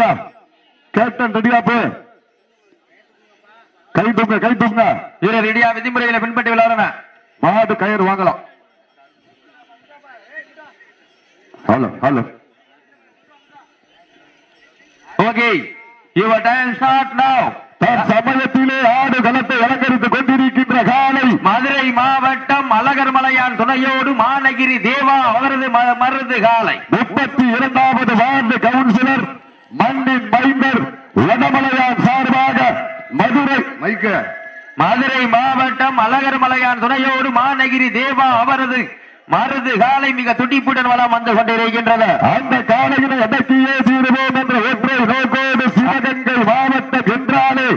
ரெடியா கேப்டன் ரெடியாப்பு கை தூங்க கை தூங்க வீரர் ரெடியா விதிமுறைகளை பின்பற்றி விளையாடணும். மாடு கயிறு வாங்கலாம். Hello hello. Okay your time start now தன் சமயத்திலே ஆடு களத்தை அலங்கரித்துக் கொண்டிருக்கின்ற காலை. மதுரை மாவட்டம் அழகர் மலையான் துணையோடு மாநகிரி தேவா அவரது மருது காலை. முப்பத்தி இரண்டாவது வார்டு கவுன்சிலர். மண்ணின் மைந்தர் வடமலையான் சார்பாக மதுரை மைக்க மதுரை மாவட்டம் அழகர் மலையான் துணையோடு மாநகிரி தேவா அவரது மருது காலை மிக துடிப்புடன் வளம் வந்து கொண்டிருக்கின்றது. அந்த காலையினை அடக்கியே தீருவோம் என்ற ஒற்றை நோக்கோடு சிவகங்கை மாவட்டம் என்றாலே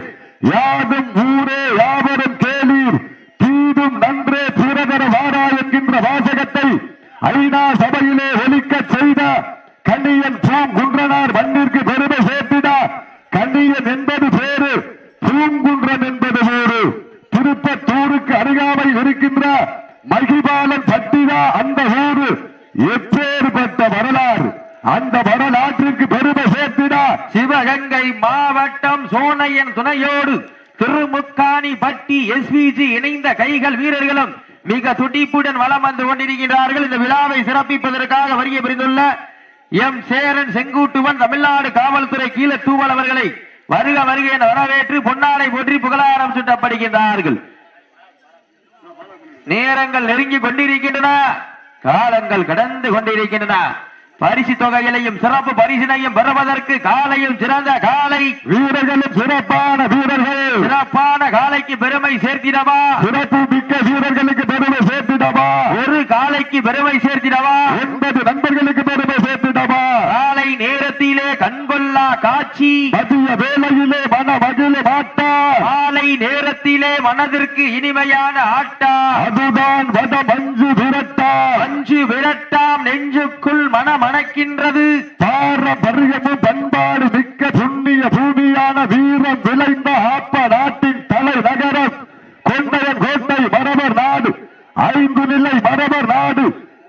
யாதும் ஊரே யாவரும் கேளீர் தீதும் நன்றே பிறகர வாரா என்கின்ற வாசகத்தை ஐநா சபையிலே ஒலிக்கச் செய்த கண்ணியன் பூங்குன்றனார் மண்ணிற்கு கண்ணியன் என்பது பேரு பூங்குன்றம் என்பது பேரு திருப்பத்தூருக்கு அருகாமையில் இருக்கின்ற மகிபாலன் பட்டினா அந்த ஊரு. எப்பேற்பட்ட வரலாறு. அந்த வரலாற்றுக்கு பெருமை சேர்த்தினா சிவகங்கை மாவட்டம் சோனையன் துணையோடு திருமுக்காணி பட்டி எஸ்பிஜி இணைந்த கைகள் வீரர்களும் மிக துடிப்புடன் வலம் வந்து கொண்டிருக்கிறார்கள் இந்த விழாவை சிறப்பிப்பதற்காக வருகை புரிந்துள்ள எம் சேரன் செங்கூட்டுவன் தமிழ்நாடு காவல்துறை கீழ தூவல் அவர்களை வருக வருக என வரவேற்று பொன்னாடை போற்றி புகழாரம் சுட்டப்படுகின்றார்கள். நேரங்கள் நெருங்கி கொண்டிருக்கின்றன காலங்கள் கடந்து கொண்டிருக்கின்றன. பரிசு தொகையிலையும் சிறப்பு பரிசினையும் பெறுவதற்கு காலையும் சிறந்த காலை. வீரர்களும் சிறப்பான வீரர்கள். சிறப்பான காலைக்கு பெருமை சேர்த்திடவா? சிறப்பு மிக்க வீரர்களுக்கு பெருமை சேர்த்திடவா? ஒரு காலைக்கு பெருமை சேர்த்திடவா? ஒன்பது நண்பர்களுக்கு சேர்த்திடவா காலை நேரத்திலே கண்கொள்ளா காட்சி. மதிய வேளையிலே மன மகிழ மாட்டா. காலை நேரத்திலே மனதிற்கு இனிமையான ஆட்டா. அதுதான் வட மஞ்சு விரட்டா. அஞ்சு விரட்டாம் நெஞ்சுக்குள் மனமணக்கின்றது. பாரம்பரியமும் பண்பாடு மிக்க புண்ணிய பூமியான வீரம் விளைந்த ஆப்ப நாட்டின் தலைநகரம் கொண்டையன் கோட்டை மரபர் நாடு ஐந்து நிலை மரபர் நாடு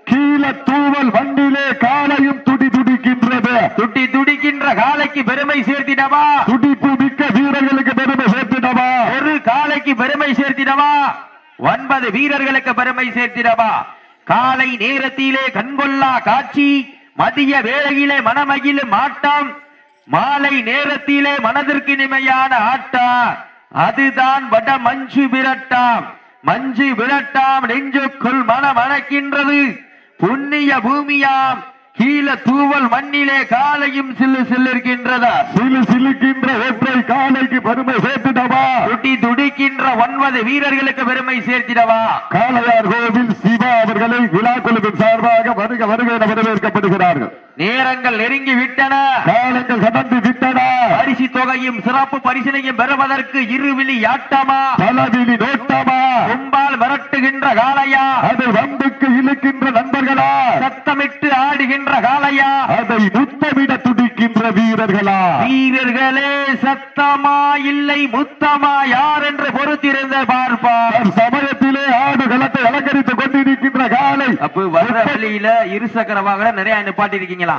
கீழ தூவல் மண்ணிலே காலையும் துடி துடிக்கின்றது துட்டி துடிக்கின்ற காலைக்கு பெருமை சேர்த்திடவா? துடிப்பு மிக்க வீரர்களுக்கு பெருமை சேர்த்திடவா? ஒரு காலைக்கு பெருமை சேர்த்திடவா? ஒன்பது வீரர்களுக்கு பெருமை சேர்த்திடவா? காலை நேரத்திலே கண்கொள்ளா காட்சி மதிய வேளையிலே மனமகிழும் ஆட்டம் மாலை நேரத்திலே மனதிற்கு இனிமையான ஆட்டா அதுதான் வட மஞ்சு விரட்டாம். மஞ்சு விரட்டாம் நெஞ்சுக்குள் மனமணக்கின்றது. புண்ணிய பூமியாம். கீழ தூவல் மண்ணிலே காலையும் சில்லு சில்லிருக்கின்றதா? சிலு சிலுக்கின்ற ஒற்றை காலைக்கு பெருமை சேர்த்திடவா? துடி துடிக்கின்ற ஒன்பது வீரர்களுக்கு பெருமை சேர்த்திடவா? காளையார் கோவில் சிவா அவர்களை விழா குழுவின் சார்பாக வருக வருக வரவேற்கப்படுகிறார்கள். நேரங்கள் நெருங்கி விட்டன காலங்கள் கடந்து விட்டன. பரிசு தொகையும் சிறப்பு பரிசினையும் பெறுவதற்கு இருவிழி ஆட்டமா? பலவிழி நோட்டமா? கும்பால் மிரட்டுகின்ற காளையா? அதை வம்புக்கு இழுக்கின்ற நண்பர்களா? சத்தமிட்டு ஆடுகின்ற காளையா? அதை முத்தமிட துடிக்கின்ற வீரர்களா? வீரர்களே சத்தமா இல்லை முத்தமா? யார் என்று பொறுத்திருந்த பார்ப்பார் சமயத்திலே ஆடு களத்தை அலங்கரித்துக் கொண்டிருக்கின்ற காலை அப்ப வர்ற வழியில இருசக்கர வாகனம் நிறைய நிப்பாட்டி இருக்கீங்களா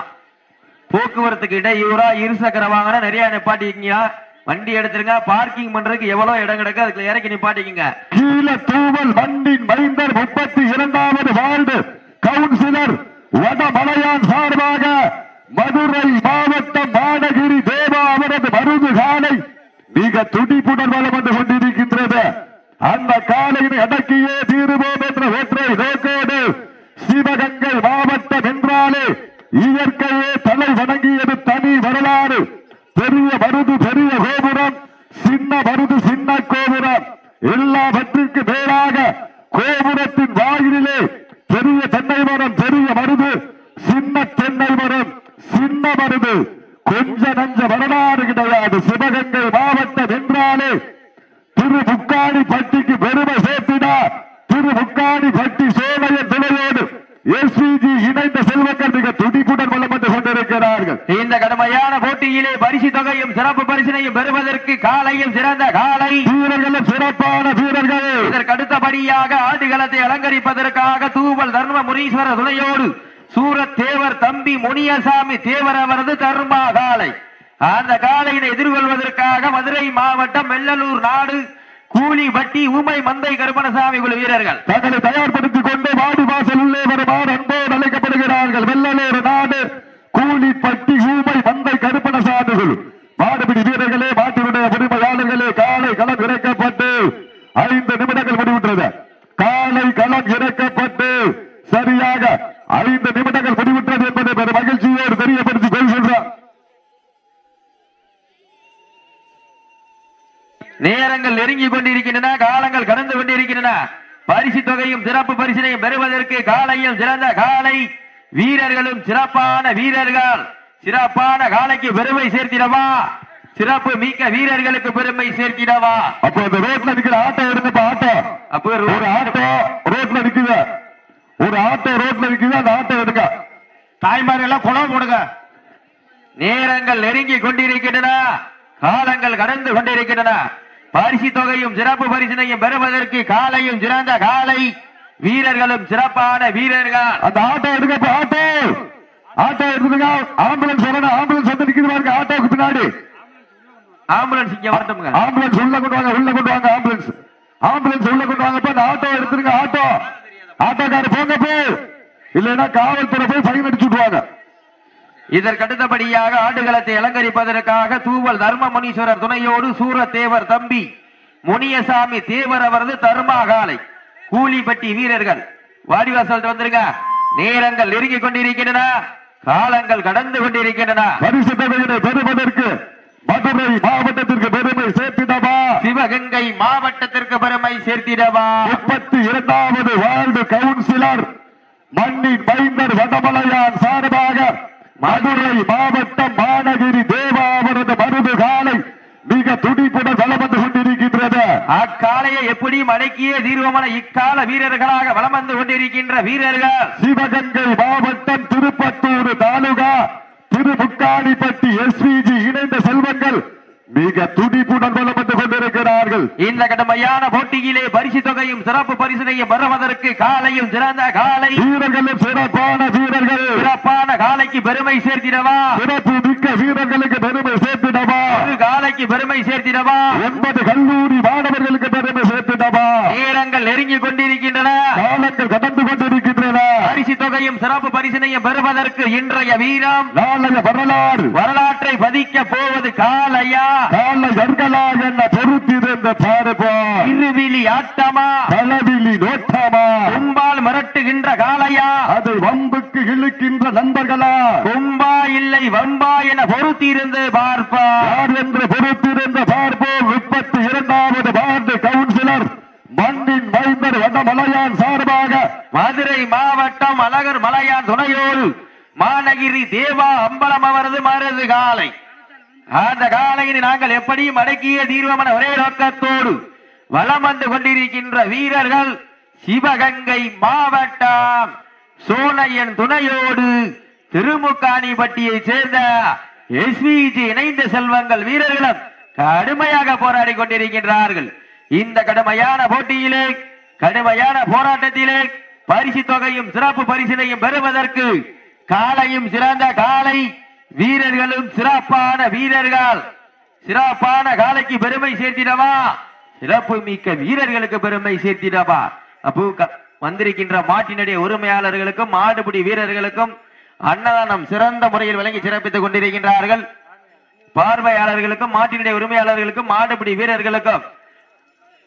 போக்குவரத்துக்கு இடையூறா இருசக்கர வாகனம் நிறைய நிப்பாட்டி இருக்கீங்களா வண்டி எடுத்துருங்க பார்க்கிங் பண்றதுக்கு எவ்வளவு இடம் கிடக்கு அதுக்குள்ள இறக்கி நிப்பாட்டிக்கங்க. கீழ தூவல் மண்ணின் மைந்தர் முப்பத்தி இரண்டாவது வார்டு கவுன்சிலர் வடமலையான் சார்பாக மதுரை மாவட்டம் மாநகிரி தேவா அவரது மருது காலை மிக துடிப்புடன் வளம் வந்து கொண்டிருக்கின்றது. அந்த காலையினை அடக்கியே தீருவோம் என்ற ஒற்றை நோக்கோடு சிவகங்கை மாவட்டம் என்றாலே இயற்கையே தலை வணங்கியது தனி வரலாறு பெரிய மருது பெரிய கோபுரம் சின்ன மருது சின்ன கோபுரம் எல்லாவற்றிற்கு மேலாக கோபுரத்தின் வாயிலே பெரிய தென்னை மரம் பெரிய மருது சின்ன தென்னை மரம் சின்ன மருது கொஞ்ச நஞ்ச வரலாறு கிடையாது சிவகங்கை மாவட்டம் என்றாலே திரு முக்காணி பட்டிக்கு பெருமை சேர்த்தினா திரு முக்காணி பட்டி சோழைய துணையோடு எஸ்பிஜி இணைந்த செல்வங்கள் மிக துடிப்புடன் வந்து கொண்டிருக்கிறார்கள். இந்த கடுமையான போட்டியிலே பரிசு தொகையும் சிறப்பு பரிசினையும் பெறுவதற்கு காலையும் சிறந்த காலை. வீரர்களும் சிறப்பான வீரர்கள். இதற்கு அடுத்தபடியாக ஆடுகளத்தை அலங்கரிப்பதற்காக தூவல் தர்ம முனீஸ்வர துணையோடு சூரத் தேவர் தம்பி முனியசாமி தேவர் அவரது தர்மா காலை. அந்த காலையினை எதிர்கொள்வதற்காக மதுரை மாவட்டம் வெள்ளலூர் நாடு கூலி வட்டி ஊமை மந்தை கருப்பணசாமி குழு வீரர்கள். தங்களை தயார்படுத்திக் கொண்டு வாடி வாசல் உள்ளே வருமாறு அன்போடு அழைக்கப்படுகிறார்கள். வெள்ளலூர் நாடு. பட்டி ஊமை மந்தை கருப்பணசாமிகள் குழு வீரர்களே மாட்டினுடைய உரிமையாளர்களே காலை களம் இறக்கப்பட்டு ஐந்து நிமிடங்கள் முடிவுற்றது காலை களம் இறக்கப்பட்டு சரியாக ஐந்து நிமிடங்கள் முடிவுற்றது என்பதை பெரும் மகிழ்ச்சியோடு தெரியப்படுத்திக் கொள்கின்றார் நேரங்கள் நெருங்கி கொண்டிருக்கின்றன காலங்கள் கடந்து கொண்டிருக்கின்றன பரிசு தொகையும் சிறப்பு பரிசினையும் பெறுவதற்கு காலையும் சிறந்த காலை. வீரர்களும் சிறப்பான வீரர்கள். சிறப்பான காலைக்கு பெருமை சேர்த்திடவா? சிறப்பு மிக்க வீரர்களுக்கு பெருமை சேர்த்திடவா? அப்போ இந்த ரோட்ல நிக்கிற ஆட்டோ எடுங்கப்பா ஆட்டோ. அப்போ ஒரு ஆட்டோ ரோட்ல நிக்குது ஒரு ஆட்டோ ரோட்ல நிக்குது அந்த ஆட்டோ எடுக்க தாய்மார்கள் எல்லாம் குளம் போடுங்க. நேரங்கள் நெருங்கி கொண்டிருக்கின்றன. காலங்கள் கடந்து கொண்டிருக்கின்றன. பரிசு தொகையும் சிறப்பு பரிசினையும் பெறுவதற்கு காலையும் சிறந்த காலை. வீரர்களும் சிறப்பான வீரர்கள். அந்த ஆட்டோ எடுங்கப்பா ஆட்டோ. ஆட்டோ எடுத்துங்க ஆம்புலன்ஸ் வரணும். ஆம்புலன்ஸ் வந்து நிக்குது பாருங்க ஆட்டோக்கு பின்னாடி. ஆம்புலன்ஸ் இங்க வரட்டும்ங்க. ஆம்புலன்ஸ் உள்ள கொண்டு வாங்க உள்ள கொண்டு வாங்க ஆம்புலன்ஸ். ஆம்புலன்ஸ் உள்ள கொண்டு வாங்கப்பா அந்த ஆட்டோ எடுத்துருங்க ஆட்டோ. ஆட்டோக்காரர் போங்க போ. இல்லைன்னா காவல்துறை போய் ஃபைன் அடிச்சு விட்டுருவாங்க. இதற்கு அடுத்தபடியாக ஆடுகளத்தை அலங்கரிப்பதற்காக தூவல் தர்ம முனீஸ்வரர் துணையோடு சூரத்தேவர் தம்பி முனியசாமி தேவர் அவரது தர்மாகாலை. கூலிப்பட்டி வீரர்கள். வாடிவாசல் வந்துருங்க. நேரங்கள் நெருங்கி கொண்டிருக்கின்றன. காலங்கள் கடந்து கொண்டிருக்கின்றன. பரிசு தொகையினை பெறுவதற்கு மதுரை மாவட்டத்திற்கு பெருமை சேர்த்திடவா? சிவகங்கை மாவட்டத்திற்கு பெருமை சேர்த்திடவா? முப்பத்தி இரண்டாவது வார்டு கவுன்சிலர் மண்ணின் மைந்தர் வடமலையான் சார்பாக மதுரை மாவட்டம் மாநகிரி தேவா அவரது மருது காலை மிக துடிப்புடன் வலம் வந்து கொண்டிருக்கின்றது அக்காலையை எப்படி மடக்கிய தீர்வமான இக்கால வீரர்களாக வலம் வந்து கொண்டிருக்கின்ற வீரர்கள்? சிவகங்கை மாவட்டம் திருப்பத்தூர் தாலுகா திருமுக்காடிப்பட்டி எஸ்பிஜி இணைந்த செல்வங்கள் மிக துடிப்புடன் கொண்டிருக்கிறார்கள் இந்த கடுமையான போட்டியிலே பரிசு தொகையும் சிறப்பு பரிசினையும் பெறுவதற்கு காலையும் சிறந்த காலை. வீரர்களும் சிறப்பான வீரர்கள். சிறப்பான காலைக்கு பெருமை சேர்த்திடவா? சிறப்பு மிக்க வீரர்களுக்கு பெருமை சேர்த்திடவா? ஒரு காலைக்கு பெருமை சேர்த்திடவா? ஒன்பது கல்லூரி மாணவர்களுக்கு பெருமை சேர்த்திடவா? நேரங்கள் நெருங்கி கொண்டிருக்கின்றன. காலங்கள் கடந்து கொண்டிருக்கின்றன. பரிசு தொகையும் சிறப்பு பரிசினையும் பெறுவதற்கு இன்றைய வீரம். வரலாறு. வரலாற்றை பதிக்க போவது காலையா? காலை கர்களா என்ன பொறுத்திருந்த பார்ப்போம் இருவிழி ஆட்டமா? களவிலி நோட்டமா? கும்பால் மிரட்டுகின்ற காலையா? அதை வம்புக்கு இழுக்கின்ற நண்பர்களா? கும்பா இல்லை வம்பா என பொறுத்திருந்து பார்ப்பா. யார் என்று பொறுத்திருந்த பார்ப்போம் முப்பத்தி இரண்டாவது வார்டு கவுன்சிலர் மண்ணின் மைந்தர் வடமலையான் சார்பாக மதுரை மாவட்டம் அழகர் மலையான் துணையோடு மாநகிரி தேவா அம்பலம் அவரது மருது காலை. அந்த காலையில் நாங்கள் எப்படியும் அடக்கிய தீர்வமன ஒரே நோக்கத்தோடு வலம் வந்து கொண்டிருக்கின்ற வீரர்கள் சிவகங்கை மாவட்டம். சோனையன் துணையோடு திருமுக்காணிப்பட்டியைச் சேர்ந்த எஸ்விஜி இணைந்த செல்வங்கள் வீரர்களும் கடுமையாக போராடி கொண்டிருக்கின்றார்கள். இந்த கடுமையான போட்டியிலே கடுமையான போராட்டத்திலே பரிசு தொகையும் சிறப்பு பரிசினையும் பெறுவதற்கு காலையும் சிறந்த காலை வீரர்களும் சிறப்பான வீரர்கள். சிறப்பான காலைக்கு பெருமை சேர்த்திடவா? சிறப்பு மிக்க வீரர்களுக்கு பெருமை சேர்த்திடவா? அப்போ க- வந்திருக்கின்ற மாட்டினுடைய உரிமையாளர்களுக்கும் மாடுபிடி வீரர்களுக்கும் அன்னதானம் சிறந்த முறையில் வழங்கி சிறப்பித்துக் கொண்டிருக்கின்றார்கள். பார்வையாளர்களுக்கும் மாட்டினுடைய உரிமையாளர்களுக்கும் மாடுபிடி வீரர்களுக்கும்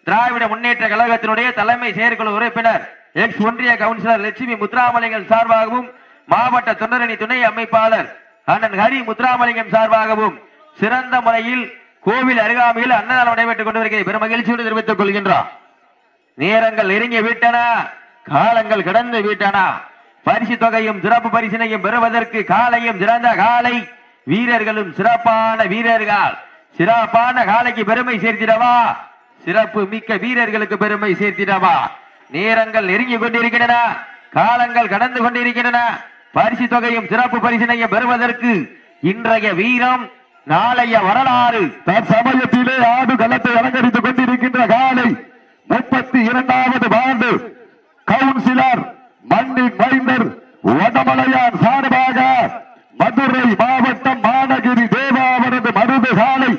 திராவிட முன்னேற்ற கழகத்தினுடைய தலைமை செயற்குழு உறுப்பினர் எக்ஸ் ஒன்றிய கவுன்சிலர் லட்சுமி முத்துராமலிங்கம் சார்பாகவும் மாவட்ட தொண்டரணி துணை அமைப்பாளர் அண்ணன் ஹரி முத்துராமலிங்கம் சார்பாகவும் சிறந்த முறையில் கோவில் அருகாமையில் அன்னதானம் நடைபெற்றுக் கொண்டிருக்கிறது பெரும் மகிழ்ச்சியோடு தெரிவித்துக் கொள்கின்றார் நேரங்கள் நெருங்கி விட்டன. காலங்கள் கடந்து விட்டன. பரிசு தொகையும் சிறப்பு பரிசினையும் பெறுவதற்கு காலையும் சிறந்த காலை. வீரர்களும் சிறப்பான வீரர்கள். சிறப்பான காலைக்கு பெருமை சேர்த்திடவா? சிறப்பு மிக்க வீரர்களுக்கு பெருமை சேர்த்திடவா? நேரங்கள் நெருங்கி கொண்டிருக்கின்றன காலங்கள் கடந்து கொண்டிருக்கின்றன. பரிசு தொகையும் சிறப்பு பரிசினையும் பெறுவதற்கு இன்றைய வீரம் நாளைய வரலாறு. தற்சமயத்திலே ஆடு களத்தை அலங்கரித்துக் கொண்டிருக்கின்ற காலை முப்பத்தி இரண்டாவது ஆண்டு கவுன்சிலர் மண்ணின் மைந்தர் வடமலையான் சார்பாக மதுரை மாவட்டம் மாநகிரி தேவா அவரது காலை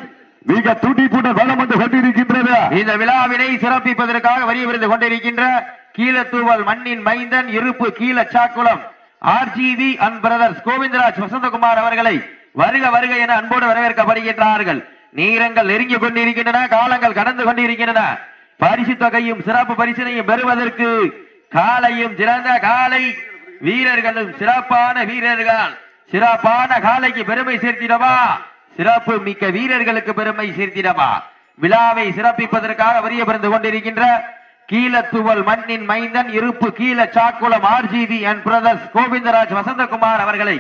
மிக துடிப்புடன் வளம் வந்து கொண்டிருக்கின்றது இந்த விழாவினை சிறப்பிப்பதற்காக வரிய விருந்து கொண்டிருக்கின்ற கீழத்தூவல் மண்ணின் மைந்தன் இருப்பு கீழ Sakkulam RGV and brothers Govindaraj Vasanthakumar அவர்களை வருக வருக என அன்போடு வரவேற்கப்படுகின்றார்கள். நீரங்கள் நெருங்கி கொண்டிருக்கின்றன காலங்கள் கடந்து கொண்டிருக்கின்றன. பரிசு தொகையும் சிறப்பு பரிசினையும் பெறுவதற்கு காலையும் சிறந்த காலை வீரர்களும் சிறப்பான வீரர்கள். சிறப்பான காலைக்கு பெருமை சேர்த்திடவா? சிறப்பு மிக்க வீரர்களுக்கு பெருமை சேர்த்திடவா? விழாவை சிறப்பிப்பதற்காக வரிய பிறந்து கொண்டிருக்கின்ற கீழத்துவல் மண்ணின் மைந்தன் இருப்பு கீழ Sakkulam RGB and brothers Govindaraj Vasanthakumar அவர்களை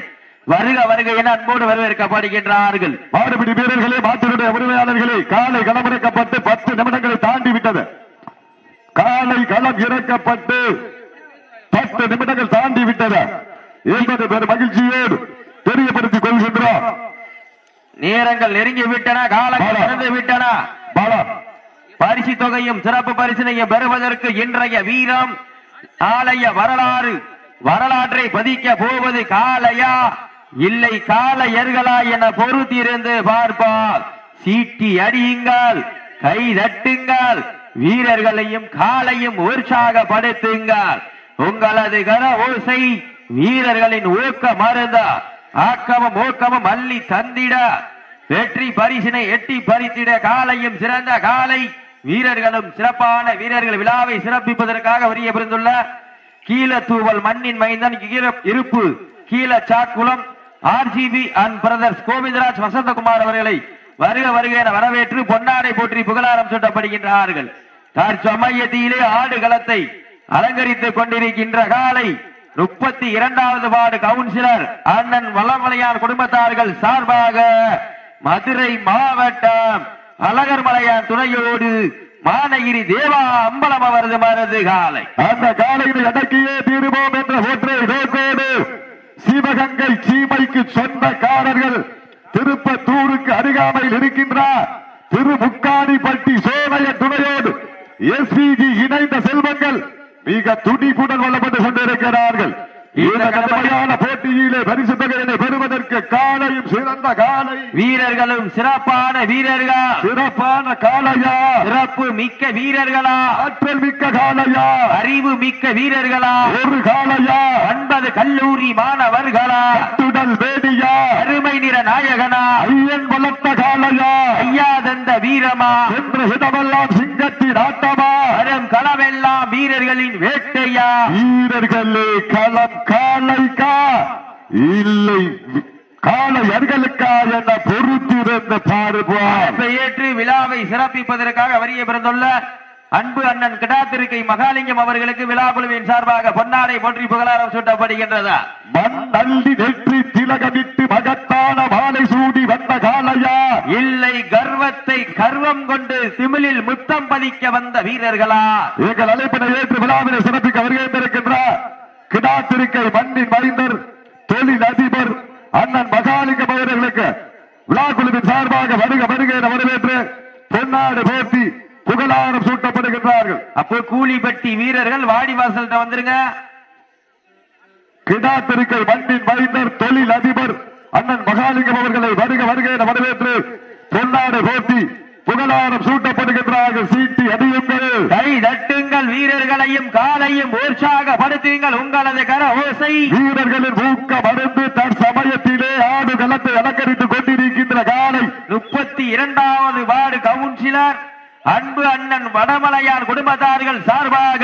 வருக வருக என அன்போடு வரவேற்கப்படுகின்றார்கள். மாடுபிடி வீரர்களே மாட்டினுடைய உரிமையாளர்களே காலை களமிறக்கப்பட்டு பத்து நிமிடங்களை தாண்டி விட்டது காலை களம் இறக்கப்பட்டு பத்து நிமிடங்கள் தாண்டி விட்டது என்பது பெரும் மகிழ்ச்சியோடு தெரியப்படுத்திக் கொள்கின்றோம். நேரங்கள் நெருங்கி விட்டன காலங்கள் விட்டன. பாலா பரிசு தொகையும் சிறப்பு பரிசினையும் பெறுவதற்கு இன்றைய வீரம் நாளைய வரலாறு. வரலாற்றை பதிக்க போவது காளையா? இல்லை காளையர்களா என பொறுத்திருந்து பார்ப்பார். சீட்டி அடியுங்கள் கை தட்டுங்கள் வீரர்களையும் காலையும் உற்சாகப்படுத்துங்கள். உங்களது கர ஓசை வீரர்களின் ஊக்க மருந்த. ஆக்கமும் ஊக்கமும் அள்ளி தந்திட. வெற்றி பரிசினை எட்டி பறித்திட காலையும் சிறந்த காலை. வீரர்களும் சிறப்பான வீரர்கள் விழாவை சிறப்பிப்பதற்காக வரிய பிறந்துள்ள கீழத்தூவல் மண்ணின் மைந்தன் இருப்பு கீழ Sakkulam RGB and brothers Govindaraj Vasanthakumar அவர்களை வருக வருக என வரவேற்று பொன்னாடை போற்றி புகழாரம் சூட்டப்படுகின்றார்கள். தற்சமயத்திலே ஆடுகளத்தை அலங்கரித்துக் கொண்டிருக்கின்ற காலை முப்பத்தி இரண்டாவது வார்டு கவுன்சிலர் அண்ணன் வளமலையான் குடும்பத்தார்கள் சார்பாக மதுரை மாவட்டம் அழகர்மலையான் துணையோடு மானகிரி தேவா அம்பலம் அவரது மரது காலை. அந்த காலையில் அடக்கியே தீருவோம் என்ற ஒற்றை நோக்கோடு சிவகங்கை சீமைக்கு சொந்தக்காரர்கள் திருப்பத்தூருக்கு அருகாமையில் இருக்கின்றார். திருமுக்காணிப்பட்டி சோழைய துணையோடு எஸ்பிஜி இணைந்த செல்வங்கள் மிக துடிப்புடன் வளப்பட்டு கொண்டிருக்கிறார்கள். இந்த கடுமையான போட்டியிலே பரிசு தொகையினை பெறுவதற்கு காலையும் சிறந்த காலை வீரர்களும் சிறப்பான வீரர்கள்? சிறப்பான காலையா சிறப்பு மிக்க வீரர்களா? ஆற்றல் மிக்க காலையா அறிவு மிக்க வீரர்களா? ஒரு காலையா ஒன்பது கல்லூரி மாணவர்களா? அத்துடல் வேடியா? அருமை நிற நாயகனா? ஐயன் வளர்த்த காலையா ஐயா தந்த வீரமா? என்று இடமெல்லாம் சிங்கத்தின் ஆட்டமா? வரும் களமெல்லாம் வீரர்களின் வேட்டையா? வீரர்களே களம் காலைக்கா? இல்லை காலை அர்களுக்கா என பொறுத்திருந்த பாருவார் ஏற்று விழாவை சிறப்பிப்பதற்காக வரிய பிறந்துள்ள அன்பு அண்ணன் கிடாத்திருக்கை மகாலிங்கம் அவர்களுக்கு விழா குழுவின் சார்பாக பொன்னாடை போற்றி புகழாரம் சூட்டப்படுகின்றதா? மண் அள்ளி நெற்றி திலகமிட்டு மகத்தான மாலை சூடி வந்த காலையா இல்லை கர்வத்தை கர்வம் கொண்டு திமிழில் முத்தம் பதிக்க வந்த வீரர்களா? எங்கள் அழைப்பினை ஏற்று விழாவினை சிறப்பிக்க வருகின்றிருக்கின்றார் கிடாத்திருக்கை மண்ணின் மைந்தர் தொழில் அதிபர் அண்ணன் மகாலிங்கம் அவர்களுக்கு விழா குழுவின் சார்பாக வருக வருக என வரவேற்று பொன்னாடு போர்த்தி புகழாரம் சூட்டப்படுகின்றார்கள் அப்போ கூலிப்பட்டி வீரர்கள் வாடிவாசல்கிட்ட வந்துருங்க. கிடாத்திருக்கை மண்ணின் மைந்தர் தொழில் அதிபர் அண்ணன் மகாலிங்கம் அவர்களை வருக வருக என வரவேற்று பொன்னாடு போர்த்தி புகழாரம் சூட்டப்படுகின்றார்கள் சீட்டி அடியுங்கள். கை தட்டுங்கள் வீரர்களையும் காலையும் உற்சாகப்படுத்துங்கள் உங்களது கர ஓசை. வீரர்களின் ஊக்க மருந்து தன் சமயத்திலே ஆடு களத்தை அலங்கரித்துக் கொண்டிருக்கின்ற காலை. முப்பத்தி இரண்டாவது வார்டு கவுன்சிலர். அன்பு அண்ணன் வடமலையான் குடும்பத்தார்கள் சார்பாக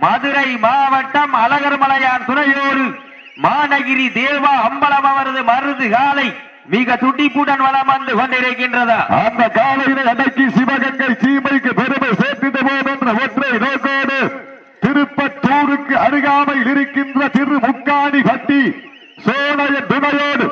மதுரை மாவட்டம் அழகர்மலையான் துணையோடு மாநகிரி தேவா அம்பலம் அவரது மருது காலை மிக துடிப்புடன் வளம் வந்து கொண்டிருக்கின்றது? அந்த காலையில் அடக்கி சிவகங்கை சீமைக்கு பெருமை சேர்த்திடுவோம் என்ற ஒற்றை நோக்கோடு திருப்பத்தூருக்கு அருகாமையில் இருக்கின்ற திருமுக்காணி பட்டி சோழைய துணையோடு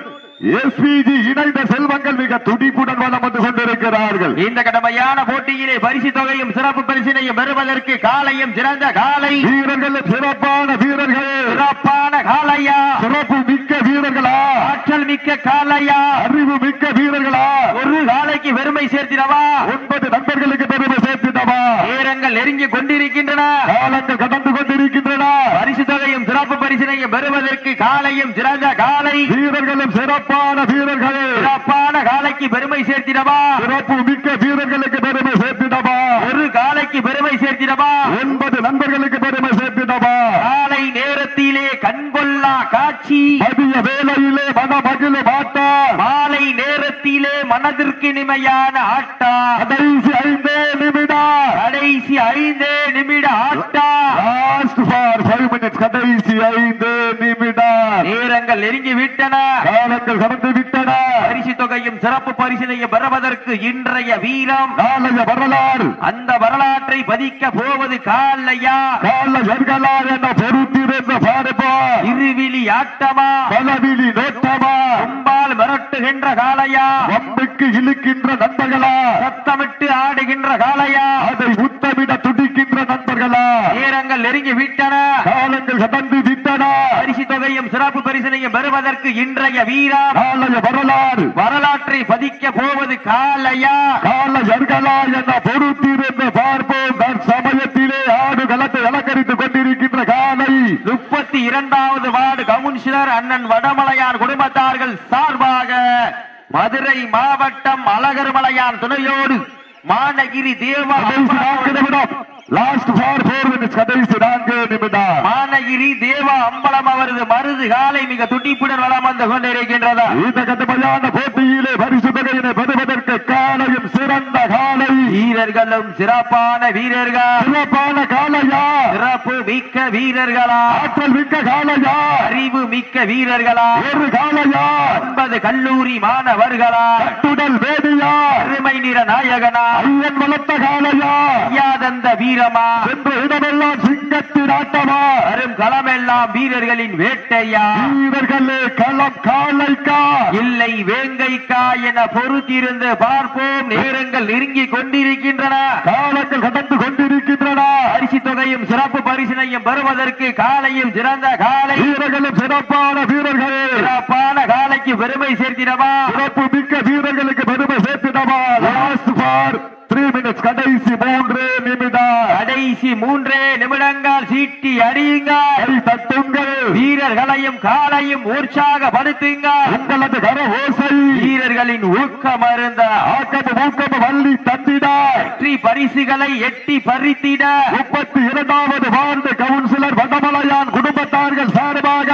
எஸ்பிஜி இணைந்த செல்வங்கள் மிக துடிப்புடன் வலம் வந்து கொண்டிருக்கிறார்கள். இந்த கடமையான போட்டியிலே பரிசு தொகையும் சிறப்பு பரிசினையும் பெறுவதற்கு காலையும் சிறந்த காலை. வீரர்கள் சிறப்பான வீரர்கள். சிறப்பான காலையா? சிறப்பு மிக்க வீரர்களா? ஆற்றல் மிக்க காலையா? அறிவு மிக்க வீரர்களா? ஒரு காலைக்கு பெருமை சேர்த்திடவா? ஒன்பது நண்பர்களுக்கு பெருமை சேர்த்திடவா? நேரங்கள் நெருங்கி கொண்டிருக்கின்றன. காலங்கள் கடந்து கொண்டு கொண்டிருக்கின்றன. பரிசு தொகையும் சிறப்பு பரிசினையும் பெறுவதற்கு காலையும் சிறந்த காலை. வீரர்களும் சிறப்பான வீரர்கள். சிறப்பான காலைக்கு பெருமை சேர்த்திடவா? சிறப்பு மிக்க வீரர்களுக்கு பெருமை சேர்த்திடவா? ஒரு காலைக்கு பெருமை சேர்த்திடவா? ஒன்பது நண்பர்களுக்கு பெருமை சேர்த்திடவா? காலை நேரத்திலே கண்கொள்ளா காட்சி. மதிய வேளையிலே மன மகிழ மாட்டா. மாலை நேரத்திலே மனதிற்கு நிமையான ஆட்டா. கடைசி ஐந்தே நிமிடம் கடைசி ஐந்தே நிமிட ஆட்டா. லாஸ்ட் ஃபார் ஃபைவ் மினிட்ஸ் கடைசி ஐந்து நேரங்கள் நெருங்கி விட்டன. காலங்கள் கடந்து விட்டன. பரிசு தொகையும் சிறப்பு பரிசினையும் பெறுவதற்கு இன்றைய வீரம். நாளைய வரலாறு. அந்த வரலாற்றை பதிக்க போவது காலையா? கால எர்களா என பொறுத்திருந்த பார்ப்பா இருவிழி ஆட்டமா? பலவிழி நோட்டமா? கும்பால் மிரட்டுகின்ற காளையா வம்புக்கு இழுக்கின்ற நண்பர்களா? சத்தமிட்டு ஆடுகின்ற காளையா அதை உத்தமிட துடிக்கின்ற நண்பர்களா? நேரங்கள் நெருங்கி விட்டன. பரிசு தொகையும் சிறப்பு பரிசினையும் பெறுவதற்கு இன்றைய வரலாறு. வரலாற்றை பதிக்க போவது காலையா? கால எர்களா என பொறுத்திருந்த பார்ப்போம். சமயத்திலே ஆடு களத்தை அலங்கரித்துக் கொண்டிருக்கின்ற காலை. முப்பத்தி இரண்டாவது வார்டு கவுன்சிலர் அண்ணன் வடமலையான் குடும்பத்தார்கள் சார்பாக மதுரை மாவட்டம் அழகர்மலையான் துணையோடு Managiri Deva last for four minutes கடைசி நான்கு நிமிடம். மாநகிரி தேவா அம்பலம் அவரது மருது காலை மிக துடிப்புடன் வளம் வந்து கொண்டிருக்கின்றது? இந்த கடுமையான போட்டியிலே பரிசு தொகையினை பெறுவதற்கு காலையும் சிறந்த காலை. வீரர்களும் சிறப்பான வீரர்கள்? சிறப்பான காலையா? சிறப்பு மிக்க வீரர்களா? ஆற்றல் மிக்க காலையா? அறிவு மிக்க வீரர்களா? ஒரு காலையா? ஒன்பது கல்லூரி மாணவர்களா? கட்டுடல் வேதியா? அருமை நிற நாயகனா? ஐயன் வளர்த்த காலையா? ஐயாதந்த வீரமா? இடமெல்லாம் சிங்கத்தின் ஆட்டமா வரும் களமெல்லாம் வீரர்களின் வேட்டையா? வீரர்களே களம் காலைக்கா? இல்லை வேங்கைக்கா என பொறுத்திருந்து பார்ப்போம். நேரங்கள் நெருங்கி கொண்டிருக்கின்றன. காலங்கள் கடந்து கொண்டிருக்கின்றன. பரிசு தொகையும் சிறப்பு பரிசினையும் பெறுவதற்கு காலையும் சிறந்த காலை. வீரர்களும் சிறப்பான வீரர்களே. சிறப்பான காலைக்கு பெருமை சேர்த்திடவா? சிறப்பு மிக்க வீரர்களுக்கு பெருமை சேர்த்திடவா? லாஸ்ட் ஃபார் த்ரீ மினிட்ஸ் கடைசி மூன்று நிமிடம். கடைசி மூன்றே நிமிடங்கள் சீட்டி தட்டுங்கள். வீரர்களையும் காலையும் உற்சாகப்படுத்துங்கள் உங்களது கர ஓசை. வீரர்களின் ஊக்கம் அருந்த. ஆக்கம ஊக்கம வள்ளி வெற்றி பரிசுகளை எட்டி பறித்திட. முப்பத்தி இரண்டாவது வார்டு கவுன்சிலர் வடமலையான் குடும்பத்தார்கள் சார்பாக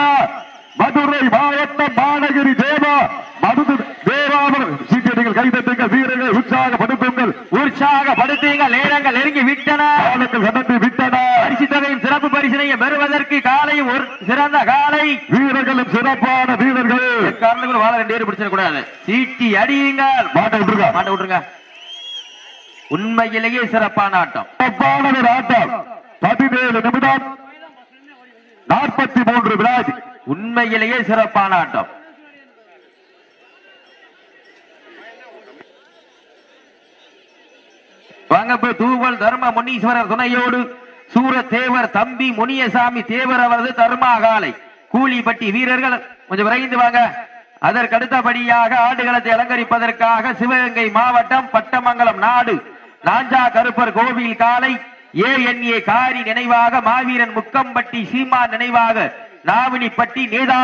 மதுரை மாவட்டம் மாநகரி தேவா மதுரை தேவாவர் சீக்கிரங்கள் கைதட்டுங்கள் வீரர்கள் உற்சாகப்படுத்துங்கள். உற்சாகப்படுத்துங்கள் நேரங்கள் நெருங்கி விட்டன. கடந்து விட்டன. பரிசு தொகையும் சிறப்பு பரிசினையும் பெறுவதற்கு காலையும் ஒரு சிறந்த காலை. வீரர்களும் சிறப்பான வீரர்கள். காரணங்களும் வாழ ரெண்டு பேரும் கூடாது சீட்டி அடியுங்கள். மாட்ட விட்டுருங்க. மாட்ட விட்டுருங்க. உண்மையிலேயே சிறப்பான ஆட்டம். சிறப்பான ஒரு ஆட்டம். பதினேழு நிமிடம். நாற்பத்தி மூன்று வினாடி. உண்மையிலேயே சிறப்பான ஆட்டம். வாங்கப்ப தூவல் தர்ம முனீஸ்வரர் துணையோடு சூரத்தேவர் தம்பி முனியசாமி தேவர் அவரது தர்மாகாலை. கூலிப்பட்டி வீரர்கள் கொஞ்சம் விரைந்து வாங்க. அதற்கடுத்தபடியாக ஆடுகளத்தை அலங்கரிப்பதற்காக சிவகங்கை மாவட்டம் பட்டமங்கலம் நாடு. நாஞ்சா கருப்பர் கோவில் காலை ஏ என் ஏ காரி நினைவாக மாவீரன் முக்கம்பட்டி சீமா நினைவாக நாவினிப்பட்டி நேதா